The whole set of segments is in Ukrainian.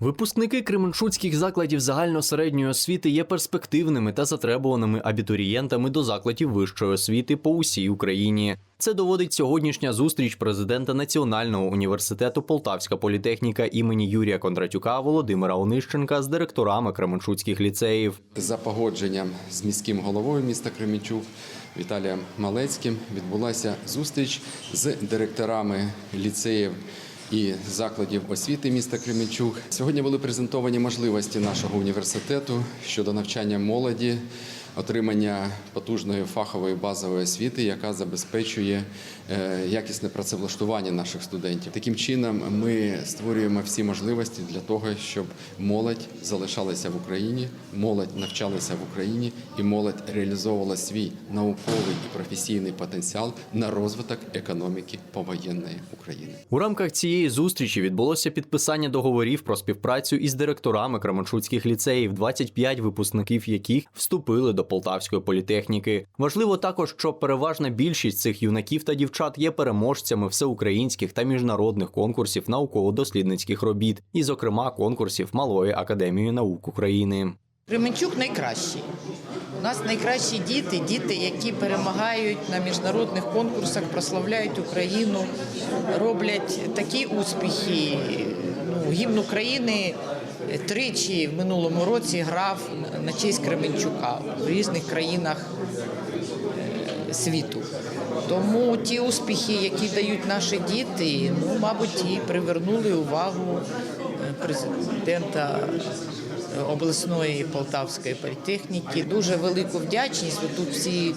Випускники кременчуцьких закладів загально-середньої освіти є перспективними та затребуваними абітурієнтами до закладів вищої освіти по усій Україні. Це доводить сьогоднішня зустріч президента Національного університету Полтавська політехніка імені Юрія Кондратюка Володимира Онищенка з директорами кременчуцьких ліцеїв. За погодженням з міським головою міста Кременчук Віталієм Малецьким відбулася зустріч з директорами ліцеїв і закладів освіти міста Кременчук. Сьогодні були презентовані можливості нашого університету щодо навчання молоді, отримання потужної фахової базової освіти, яка забезпечує е, якісне працевлаштування наших студентів. Таким чином, ми створюємо всі можливості для того, щоб молодь залишалася в Україні, молодь навчалася в Україні і молодь реалізовувала свій науковий і професійний потенціал на розвиток економіки повоєнної України. У рамках цієї зустрічі відбулося підписання договорів про співпрацю із директорами кременчуцьких ліцеїв, 25 випускників яких вступили до Полтавської політехніки. Важливо також, що переважна більшість цих юнаків та дівчат є переможцями всеукраїнських та міжнародних конкурсів науково-дослідницьких робіт, і, зокрема, конкурсів Малої академії наук України. Кременчук найкращий. У нас найкращі діти, діти, які перемагають на міжнародних конкурсах, прославляють Україну, роблять такі успіхи. Гімн України тричі в минулому році грав на честь Кременчука в різних країнах е, світу. Тому ті успіхи, які дають наші діти, ну, мабуть, і привернули увагу е, президента обласної полтавської політехніки. Дуже велику вдячність. От Тут всі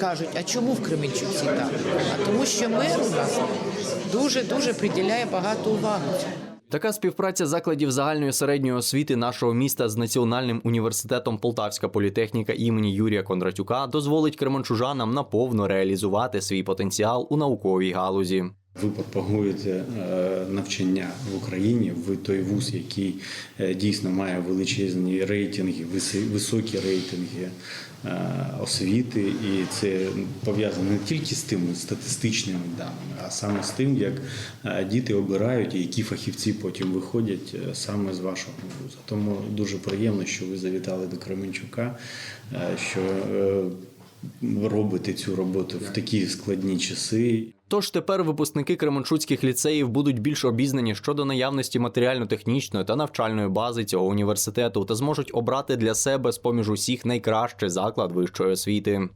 кажуть, а чому в Кременчуці так? А тому, що мер у нас дуже дуже приділяє багато уваги. Така співпраця закладів загальної середньої освіти нашого міста з Національним університетом Полтавська політехніка імені Юрія Кондратюка дозволить кременчужанам наповно реалізувати свій потенціал у науковій галузі. Ви пропагуєте е, навчання в Україні в той вуз, який е, дійсно має величезні рейтинги, високі рейтинги е, освіти, і це пов'язано не тільки з тими статистичними даними, а саме з тим, як діти обирають і які фахівці потім виходять саме з вашого вузу. Тому дуже приємно, що ви завітали до Кременчука, що робите цю роботу в такі складні часи. Тож тепер випускники кременчуцьких ліцеїв будуть більш обізнані щодо наявності матеріально-технічної та навчальної бази цього університету та зможуть обрати для себе з поміж усіх найкращий заклад вищої освіти.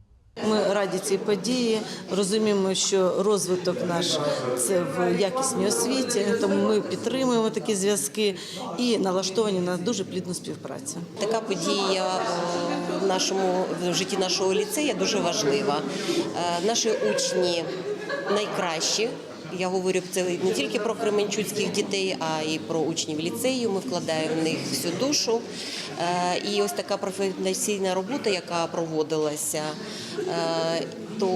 Ми раді цій події, розуміємо, що розвиток наш це в якісній освіті, тому ми підтримуємо такі зв'язки і налаштовані на дуже плідну співпрацю. Така подія е, в нашому в житті нашого ліцею дуже важлива. Е, Наші учні найкращі. Я говорю це не тільки про кременчуцьких дітей, а й про учнів ліцею. Ми вкладаємо в них всю душу. Е, І ось така професійна робота, яка проводилася, е, то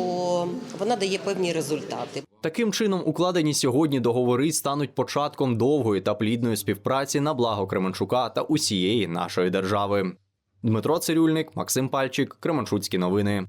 вона дає певні результати. Таким чином, укладені сьогодні договори стануть початком довгої та плідної співпраці на благо Кременчука та усієї нашої держави. Дмитро Цирюльник, Максим Пальчик, Кременчуцькі новини.